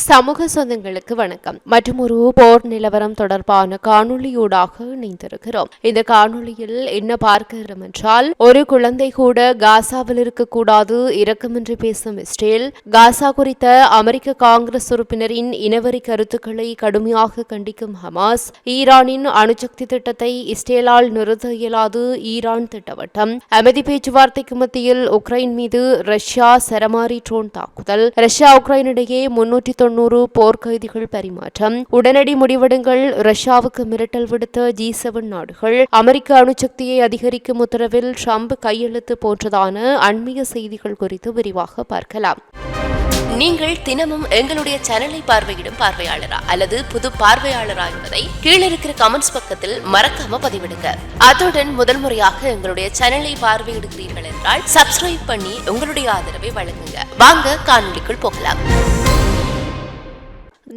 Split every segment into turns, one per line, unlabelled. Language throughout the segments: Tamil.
சமூக சொந்தங்களுக்கு வணக்கம். மற்றும் ஒரு போர் நிலவரம் தொடர்பான காணொளியூடாக இணைந்திருக்கிறோம். இந்த காணொளியில் என்ன பார்க்கிறோம் என்றால் ஒரு குழந்தை கூட காசாவில் இருக்கக்கூடாது இரக்கமின்றி பேசும் இஸ்ரேல் காசா குறித்த அமெரிக்க காங்கிரஸ் உறுப்பினரின் இனவரி கருத்துக்களை கடுமையாக கண்டிக்கும் ஹமாஸ் ஈரானின் அணுசக்தி திட்டத்தை இஸ்ரேலால் நிறுத்த இயலாது ஈரான் திட்டவட்டம் அமைதி பேச்சுவார்த்தைக்கு மத்தியில் உக்ரைன் மீது ரஷ்யா சரமாரி ட்ரோன் தாக்குதல் ரஷ்யா உக்ரைன் இடையே முன்னூற்றி தொன்னூறு போர்க்கைதிகள் பரிமாற்றம். உடனடி முடிவெடுங்கள். ரஷ்யாவுக்கு மிரட்டல் விடுத்த ஜி செவன் நாடுகள். அமெரிக்க அணுசக்தியை அதிகரிக்கும் உத்தரவில் ட்ரம்ப் கையெழுத்து போன்றதான அண்மைய செய்திகள் குறித்து விரிவாக பார்க்கலாம்.
நீங்கள் தினமும் எங்களுடைய சேனலை பார்வையிடும் பார்வையாளரா அல்லது புது பார்வையாளரா என்பதை கீழே இருக்கிற கமெண்ட்ஸ் பக்கத்தில் மறக்காம பதிவிடுங்க. அத்துடன் முதல் முறையாக எங்களுடைய சேனலை பார்வையிடுகிறீர்கள் என்றால் சப்ஸ்கிரைப் பண்ணி உங்களுடைய ஆதரவை வழங்குங்க. வாங்க காணொலிக்குள் போகலாம்.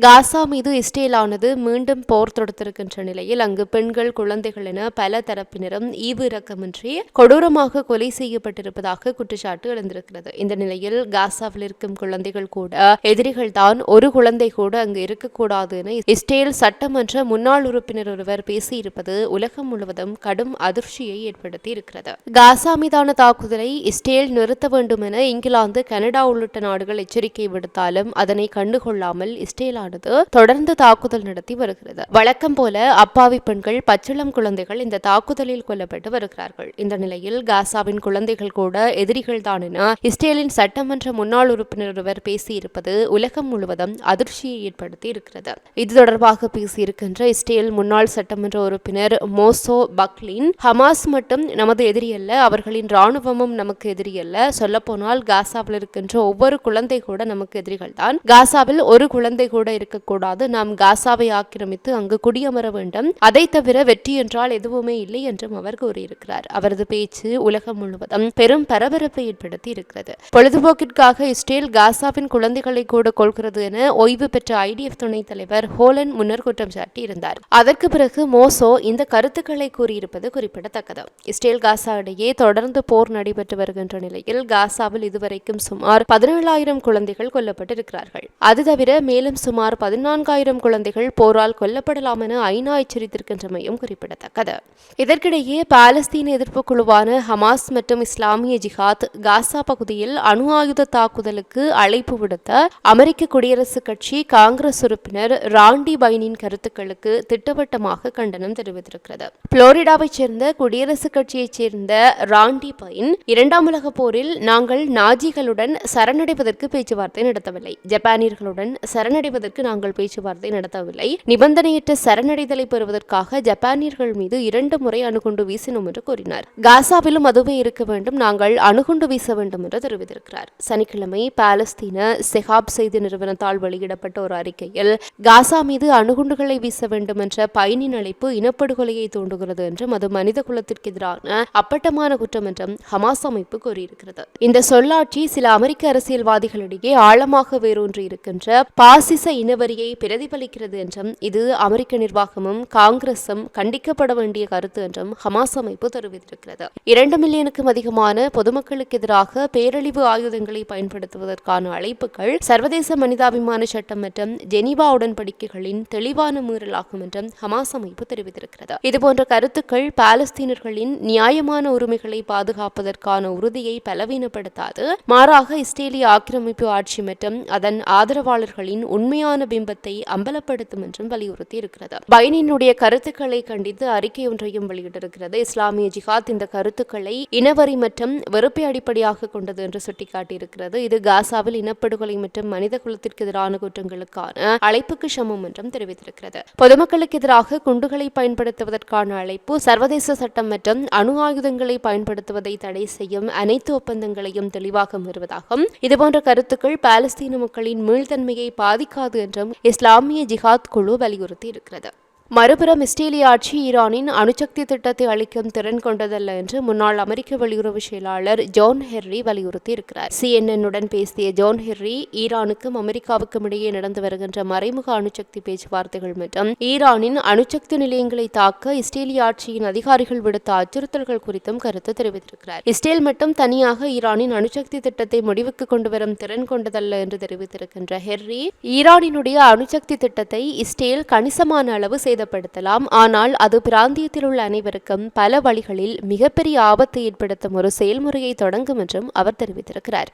காசா மீது இஸ்ரேலானது மீண்டும் போர் தொடுத்திருக்கின்ற நிலையில் அங்கு பெண்கள் குழந்தைகள் என பல தரப்பினரும் ஈவு இரக்கமின்றி கொடூரமாக கொலை செய்யப்பட்டிருப்பதாக குற்றச்சாட்டு எழுந்திருக்கிறது. இந்த நிலையில் காசாவில் இருக்கும் குழந்தைகள் கூட எதிரிகள் தான் ஒரு குழந்தை கூட அங்கு இருக்கக்கூடாது என இஸ்ரேல் சட்டமன்ற முன்னாள் உறுப்பினர் ஒருவர் பேசியிருப்பது உலகம் முழுவதும் கடும் அதிர்ச்சியை ஏற்படுத்தி இருக்கிறது. காசா மீதான தாக்குதலை இஸ்ரேல் நிறுத்த வேண்டும் என இங்கிலாந்து கனடா உள்ளிட்ட நாடுகள் எச்சரிக்கை விடுத்தாலும் அதனை கண்டுகொள்ளாமல் இஸ்ரேல் அரசானது தொடர்ந்து தாக்குதல் நடத்தி வருகிறது. வழக்கம் போல அப்பாவி பெண்கள் பச்சிளம் குழந்தைகள் இந்த தாக்குதலில் கொல்லப்பட்டு வருகிறார்கள். இந்த நிலையில் காசாவின் குழந்தைகள் கூட எதிரிகள் தான் என இஸ்ரேலின் சட்டமன்ற முன்னாள் உறுப்பினர் ஒருவர் பேசியிருப்பது உலகம் முழுவதும் அதிர்ச்சியை ஏற்படுத்தி இருக்கிறது. இது தொடர்பாக பேசியிருக்கின்ற இஸ்ரேல் முன்னாள் சட்டமன்ற உறுப்பினர் மோசோ பக்லின் ஹமாஸ் மட்டும் நமது எதிரியல்ல அவர்களின் ராணுவமும் நமக்கு எதிரியல்ல சொல்லப்போனால் காசாவில் இருக்கின்ற ஒவ்வொரு குழந்தை கூட நமக்கு எதிரிகள் தான். காசாவில் ஒரு குழந்தை கூட இருக்கக்கூடாது. நாம் காசாவை ஆக்கிரமித்து அங்கு குடியமர வேண்டும். அதை தவிர வெற்றி என்றால் எதுவுமே இல்லை என்றும் அவர் கூறியிருக்கிறார். அவரது பேச்சு உலகம் முழுவதும் பெரும் பரபரப்பை ஏற்படுத்தி இருக்கிறது. பொழுதுபோக்கிற்காக இஸ்ரேல் காசாவின் குழந்தைகளை கூட கொள்கிறது என ஓய்வு பெற்ற ஐடிஎஃப் துணைத் தலைவர் ஹோலன் முன்னர் குற்றம் சாட்டி இருந்தார் அதற்கு பிறகு மோசோ இந்த கருத்துக்களை கூறியிருப்பது குறிப்பிடத்தக்கது. இஸ்ரேல் காசா இடையே தொடர்ந்து போர் நடைபெற்று வருகின்ற நிலையில் காசாவில் இதுவரைக்கும் சுமார் பதினேழாயிரம் குழந்தைகள் கொல்லப்பட்டிருக்கிறார்கள். அது தவிர மேலும் சுமார் பதினான்காயிரம் குழந்தைகள் போரால் கொல்லப்படலாம் என ஐநா எச்சரித்திருக்கின்றமையும் குறிப்பிடத்தக்கது. இதற்கிடையே பாலஸ்தீன எதிர்ப்பு குழுவான ஹமாஸ் மற்றும் இஸ்லாமிய ஜிஹாத் காசா பகுதியில் அணு ஆயுத தாக்குதலுக்கு அழைப்பு விடுத்த அமெரிக்க குடியரசுக் கட்சி காங்கிரஸ் உறுப்பினர் ராண்டி பைனின் கருத்துக்களுக்கு திட்டவட்டமாக கண்டனம் தெரிவித்திருக்கிறது. புளோரிடாவைச் சேர்ந்த குடியரசுக் கட்சியைச் சேர்ந்த ராண்டி பைன் இரண்டாம் உலக போரில் நாங்கள் நாஜிகளுடன் சரணடைவதற்கு பேச்சுவார்த்தை நடத்தவில்லை. ஜப்பானியர்களுடன் சரணடைவதற்கு நாங்கள் பேச்சுவார்த்தை நடத்தவில்லை. நிபந்தனையற்ற சரணடைதலை பெறுவதற்காக ஜப்பானியர்கள் மீது இரண்டு முறை அணுகுண்டு வீசினோம் என்று கூறினார். காசாவிலும் அதுவே இருக்க வேண்டும். நாங்கள் அணுகுண்டு வீச வேண்டும் என்று தெரிவித்திருக்கிறார். சனிக்கிழமை பாலஸ்தீன செஹாப் செய்தி நிறுவனத்தால் வெளியிடப்பட்ட ஒரு அறிக்கையில் காசா மீது அணுகுண்டுகளை வீச வேண்டும் என்ற பயனின் அழைப்பு இனப்படுகொலையை தூண்டுகிறது என்றும் அது மனித குலத்திற்கு எதிரான அப்பட்டமான குற்றம் என்றும் ஹமாஸ் அமைப்பு கூறியிருக்கிறது. இந்த சொல்லாட்சி சில அமெரிக்க அரசியல்வாதிகளிடையே ஆழமாக வேரூன்றி இருக்கின்ற பாசிச இனவரியை பிரதிபலிக்கிறது என்றும் இது அமெரிக்க நிர்வாகமும் காங்கிரசும் கண்டிக்கப்பட வேண்டிய கருத்து என்றும் ஹமாஸ் அமைப்பு தெரிவித்திருக்கிறது. இரண்டு மில்லியனுக்கும் அதிகமான பொதுமக்களுக்கு எதிராக பேரழிவு ஆயுதங்களை பயன்படுத்துவதற்கான அழைப்புகள் சர்வதேச மனிதாபிமான சட்டம் மற்றும் ஜெனீவா உடன்படிக்கைகளின் தெளிவான மீறலாகும் என்றும் ஹமாஸ் அமைப்பு தெரிவித்திருக்கிறது. இதுபோன்ற கருத்துக்கள் பாலஸ்தீனர்களின் நியாயமான உரிமைகளை பாதுகாப்பதற்கான உறுதியை பலவீனப்படுத்தாது. மாறாக இஸ்ரேலிய ஆக்கிரமிப்பு ஆட்சி மற்றும் அதன் ஆதரவாளர்களின் உண்மையான பிம்பத்தை அம்பலப்படுத்தும் என்றும் வலியுறுத்தி இருக்கிறது பைனினுடைய கருத்துக்களை கண்டித்து அறிக்கை ஒன்றையும் வெளியிட்டிருக்கிறது. இஸ்லாமிய ஜிஹாத் இந்த கருத்துக்களை இனவரி மற்றும் வெறுப்பை அடிப்படையாக கொண்டது என்று சுட்டிக்காட்டியிருக்கிறது. இது காசாவில் இனப்படுகொலை மற்றும் மனித குலத்திற்கு எதிரான குற்றங்களுக்கான அழைப்புக்கு சமம் என்றும் தெரிவித்திருக்கிறது. பொதுமக்களுக்கு எதிராக குண்டுகளை பயன்படுத்துவதற்கான அழைப்பு சர்வதேச சட்டம் மற்றும் அணு ஆயுதங்களை பயன்படுத்துவதை தடை செய்யும் அனைத்து ஒப்பந்தங்களையும் தெளிவாக மீறுவதாகும். இதுபோன்ற கருத்துக்கள் பாலஸ்தீன மக்களின் மீள்தன்மையை பாதிக்காது என்றும் இஸ்லாமிய ஜிஹாத் குழு வலியுறுத்தி இருக்கிறது மறுபுறம் இஸ்ரேலிய ஆட்சி ஈரானின் அணுசக்தி திட்டத்தை அளிக்கும் திறன் கொண்டதல்ல என்று முன்னாள் அமெரிக்க வெளியுறவு செயலாளர் ஜான் ஹெர்ரி வலியுறுத்தி இருக்கிறார் சிஎன்என்னுடன் பேசிய ஜான் ஹெர்ரி ஈரானுக்கும் அமெரிக்காவுக்கும் இடையே நடந்து வருகின்ற மறைமுக அணுசக்தி பேச்சுவார்த்தைகள் மற்றும் ஈரானின் அணுசக்தி நிலையங்களை தாக்க இஸ்ரேலிய ஆட்சியின் அதிகாரிகள் விடுத்த அச்சுறுத்தல்கள் குறித்தும் கருத்து தெரிவித்திருக்கிறார். இஸ்ரேல் மட்டும் தனியாக ஈரானின் அணுசக்தி திட்டத்தை முடிவுக்கு கொண்டு வரும் திறன் கொண்டதல்ல என்று தெரிவித்திருக்கின்ற ஹெர்ரி ஈரானினுடைய அணுசக்தி திட்டத்தை இஸ்ரேல் கணிசமான அளவு சேதப்படுத்தலாம். ஆனால் அது பிராந்தியத்தில் உள்ள அனைவருக்கும் பல வழிகளில் மிகப்பெரிய ஆபத்தை ஏற்படுத்தும் ஒரு செயல்முறையை தொடங்கும் என்றும் அவர் தெரிவித்திருக்கிறார்.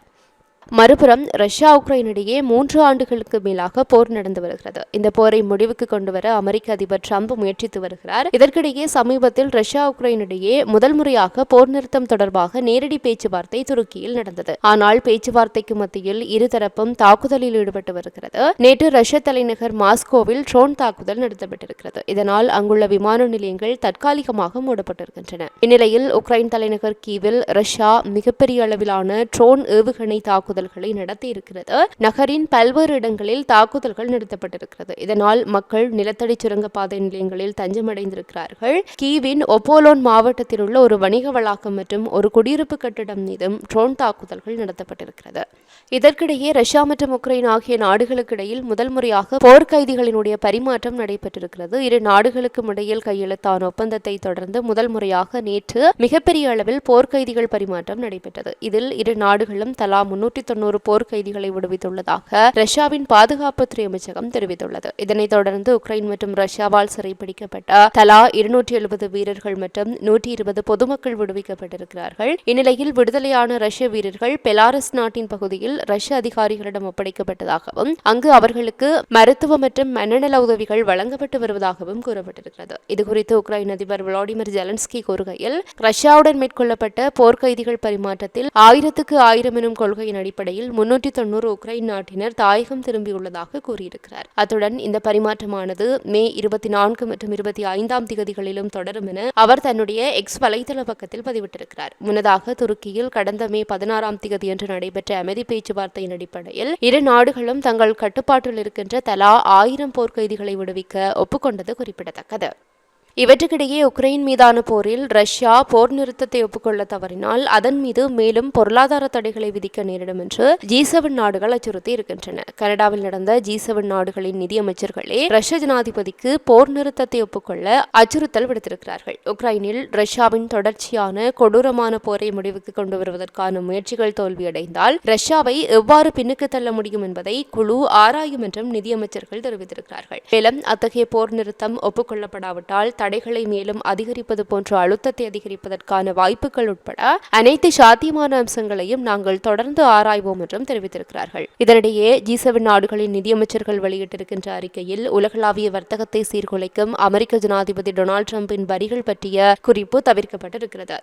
மறுபுறம் ரஷ்யா உக்ரைன் இடையே மூன்று ஆண்டுகளுக்கு மேலாக போர் நடந்து வருகிறது. இந்த போரை முடிவுக்கு கொண்டு வர அமெரிக்க அதிபர் ட்ரம்ப் முயற்சித்து வருகிறார். இதற்கிடையே சமீபத்தில் ரஷ்யா உக்ரைன் இடையே முதல் முறையாக போர் நிறுத்தம் தொடர்பாக நேரடி பேச்சுவார்த்தை துருக்கியில் நடந்தது. ஆனால் பேச்சுவார்த்தைக்கு மத்தியில் இருதரப்பும் தாக்குதலில் ஈடுபட்டு வருகிறது. நேற்று ரஷ்ய தலைநகர் மாஸ்கோவில் ட்ரோன் தாக்குதல் நடத்தப்பட்டிருக்கிறது. இதனால் அங்குள்ள விமான நிலையங்கள் தற்காலிகமாக மூடப்பட்டிருக்கின்றன. இந்நிலையில் உக்ரைன் தலைநகர் கீவில் ரஷ்யா மிகப்பெரிய அளவிலான ட்ரோன் ஏவுகணை தாக்குதல் தாக்குதல்களை நடத்தியிருக்கிறது. நகரின் பல்வேறு இடங்களில் தாக்குதல்கள் நடத்தப்பட்டிருக்கிறது இதனால் மக்கள் நிலத்தடி சுரங்கப்பாதை நிலையங்களில் தஞ்சமடைந்திருக்கிறார்கள். கீவின் ஒப்போலோன் மாவட்டத்தில் உள்ள ஒரு வணிக வளாகம் மற்றும் ஒரு குடியிருப்பு கட்டிடம் மீதும் ட்ரோன் தாக்குதல்கள் நடத்தப்பட்டிருக்கிறது. இதற்கிடையே ரஷ்யா மற்றும் உக்ரைன் ஆகிய நாடுகளுக்கு இடையில் முதல் முறையாக போர்க்கைதிகளினுடைய பரிமாற்றம் நடைபெற்றிருக்கிறது. இரு நாடுகளுக்கும் இடையில் கையெழுத்தான ஒப்பந்தத்தை தொடர்ந்து முதல் முறையாக நேற்று மிகப்பெரிய அளவில் போர்க்கைதிகள் பரிமாற்றம் நடைபெற்றது. இதில் இரு நாடுகளும் தலா முன்னூற்றி தொண்ணூறு போர் கைதிகளை விடுவித்துள்ளதாக ரஷ்யாவின் பாதுகாப்புத்துறை அமைச்சகம் தெரிவித்துள்ளது. இதனைத் தொடர்ந்து உக்ரைன் மற்றும் ரஷ்யாவால் சிறைப்பிடிக்கப்பட்ட தலா இருநூற்றி எழுபது வீரர்கள் மற்றும் நூற்றி இருபது பொதுமக்கள் விடுவிக்கப்பட்டிருக்கிறார்கள். இந்நிலையில் விடுதலையான ரஷ்ய வீரர்கள் பெலாரஸ் நாட்டின் பகுதியில் ரஷ்ய அதிகாரிகளிடம் ஒப்படைக்கப்பட்டதாகவும் அங்கு அவர்களுக்கு மருத்துவ மற்றும் மனநல உதவிகள் வழங்கப்பட்டு வருவதாகவும் கூறப்பட்டிருக்கிறது. இதுகுறித்து உக்ரைன் அதிபர் விளாடிமிர் ஜெலன்ஸ்கி கூறுகையில் ரஷ்யாவுடன் மேற்கொள்ளப்பட்ட போர்க்கைதிகள் பரிமாற்றத்தில் ஆயிரத்துக்கு ஆயிரம் எனும் கொள்கையின் அடிப்படையில் முன்னூற்றி தொண்ணூறு உக்ரைன் நாட்டினர் தாயகம் திரும்பியுள்ளதாக கூறியிருக்கிறார். அத்துடன் இந்த பரிமாற்றமானது மே இருபத்தி நான்கு மற்றும் இருபத்தி ஐந்தாம் திகதிகளிலும் தொடரும் என அவர் தன்னுடைய எக்ஸ் வலைதள பக்கத்தில் பதிவிட்டிருக்கிறார். முன்னதாக துருக்கியில் கடந்த மே பதினாறாம் திகதியன்று நடைபெற்ற அமைதி பேச்சுவார்த்தையின் அடிப்படையில் இரு நாடுகளும் தங்கள் கட்டுப்பாட்டில் இருக்கின்ற தலா ஆயிரம் போர்க்கைதிகளை விடுவிக்க ஒப்புக்கொண்டது குறிப்பிடத்தக்கது. இவற்றுக்கிடையே உக்ரைன் மீதான போரில் ரஷ்யா போர் நிறுத்தத்தை ஒப்புக்கொள்ள தவறினால் அதன் மீது மேலும் பொருளாதார தடைகளை விதிக்க நேரிடும் என்று ஜி செவன் நாடுகள் அச்சுறுத்தி இருக்கின்றன. கனடாவில் நடந்த ஜி செவன் நாடுகளின் நிதியமைச்சர்களே ரஷ்ய ஜனாதிபதிக்கு போர் நிறுத்தத்தை ஒப்புக்கொள்ள அச்சுறுத்தல் விடுத்திருக்கிறார்கள். உக்ரைனில் ரஷ்யாவின் தொடர்ச்சியான கொடூரமான போரை முடிவுக்கு கொண்டு வருவதற்கான முயற்சிகள் தோல்வியடைந்தால் ரஷ்யாவை எவ்வாறு பின்னுக்கு தள்ள முடியும் என்பதை குழு ஆராயும் என்றும் நிதியமைச்சர்கள் தெரிவித்திருக்கிறார்கள். மேலும் அத்தகைய போர் நிறுத்தம் ஒப்புக்கொள்ளப்படாவிட்டால் தடைகளை மேலும் அதிகரிப்பது போன்ற அழுத்தத்தை அதிகரிப்பதற்கான வாய்ப்புகள் உட்பட அனைத்து சாத்தியமான அம்சங்களையும் நாங்கள் தொடர்ந்து ஆராய்வோம் என்றும் தெரிவித்திருக்கிறார்கள். இதனிடையே ஜி செவன் நாடுகளின் நிதியமைச்சர்கள் வெளியிட்டிருக்கின்ற அறிக்கையில் உலகளாவிய வர்த்தகத்தை சீர்குலைக்கும் அமெரிக்க ஜனாதிபதி டொனால்டு டிரம்பின் வரிகள் பற்றிய குறிப்பு தவிர்க்கப்பட்டிருக்கிறது.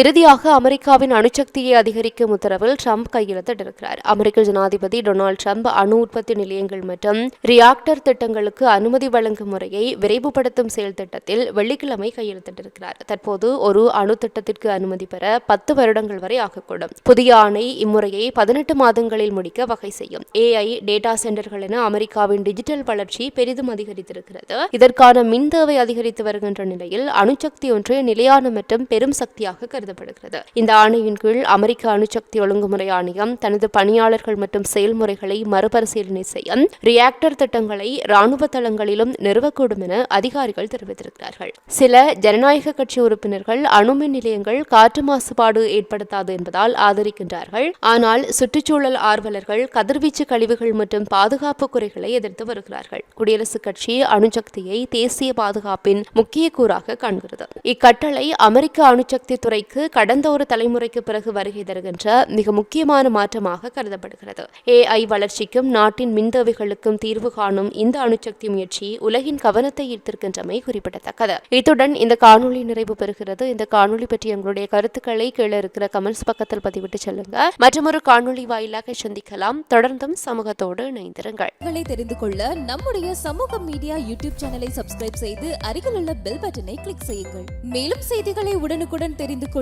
இறுதியாக அமெரிக்காவின் அணுசக்தியை அதிகரிக்கும் உத்தரவில் ட்ரம்ப் கையெழுத்திட்டிருக்கிறார். அமெரிக்க ஜனாதிபதி டொனால்டு ட்ரம்ப் அணு உற்பத்தி நிலையங்கள் மற்றும் ரியாக்டர் திட்டங்களுக்கு அனுமதி வழங்கும் முறையை விரைவுபடுத்தும் செயல் திட்டத்தில் வெள்ளிக்கிழமை கையெழுத்திட்டிருக்கிறார். தற்போது ஒரு அணு திட்டத்திற்கு அனுமதி பெற பத்து வருடங்கள் வரை ஆகக்கூடும். புதிய ஆணை இம்முறையை பதினெட்டு மாதங்களில் முடிக்க வகை செய்யும். ஏஐ டேட்டா சென்டர்கள் என அமெரிக்காவின் டிஜிட்டல் வளர்ச்சி பெரிதும் அதிகரித்திருக்கிறது. இதற்கான மின் தேவை அதிகரித்து வருகின்ற நிலையில் அணுசக்தி ஒன்று நிலையான மற்றும் பெரும் சக்தியாக கருதப்படுகிறது. இந்த ஆணையின் கீழ் அமெரிக்க அணுசக்தி ஒழுங்குமுறை ஆணையம் தனது பணியாளர்கள் மற்றும் செயல்முறைகளை மறுபரிசீலனை செய்ய ரியாக்டர் திட்டங்களை ராணுவ தளங்களிலும் நிறுவக்கூடும் என அதிகாரிகள் தெரிவித்திருக்கிறார்கள். சில ஜனநாயக கட்சி உறுப்பினர்கள் அணுமின் நிலையங்கள் காற்று மாசுபாடு ஏற்படுத்தாது என்பதால் ஆதரிக்கின்றார்கள். ஆனால் சுற்றுச்சூழல் ஆர்வலர்கள் கதிர்வீச்சு கழிவுகள் மற்றும் பாதுகாப்பு குறைகளை எதிர்த்து வருகிறார்கள். குடியரசுக் கட்சி அணுசக்தியை தேசிய பாதுகாப்பின் முக்கிய கூறாக காண்கிறது. இக்கட்டளை அமெரிக்க அணுசக்தி துறைக்கு கடந்த ஒரு தலைமுறைக்கு பிறகு வருகை தருகின்ற மிக முக்கியமான மாற்றமாக கருதப்படுகிறது. ஏஐ வளர்ச்சிக்கும் நாட்டின் மின்தேவைகளுக்கும் தீர்வு காணும் இந்த அணுசக்தி முயற்சி உலகின் கவனத்தை ஈர்த்திருக்கின்றமை குறிப்பிடத்தக்கது. இத்துடன் இந்த காணொளி நிறைவு பெறுகிறது. இந்த காணொளி பற்றி எங்களுடைய கருத்துக்களை கீழே இருக்கிற கமெண்ட்ஸ் பக்கத்தில் பதிவிட்டு செல்லுங்க. மற்றும் ஒரு காணொளி வாயிலாக சந்திக்கலாம். தொடர்ந்தும் சமூகத்தோடு இணைந்திருங்கள்.
தெரிந்து கொள்ள நம்முடைய சமூக மீடியா யூடியூப் சேனலை சப்ஸ்கிரைப் செய்து அருகில் உள்ள பெல் பட்டனை கிளிக் செய்யுங்கள். மேலும் செய்திகளை உடனுக்குடன் தெரிந்து கொள்ள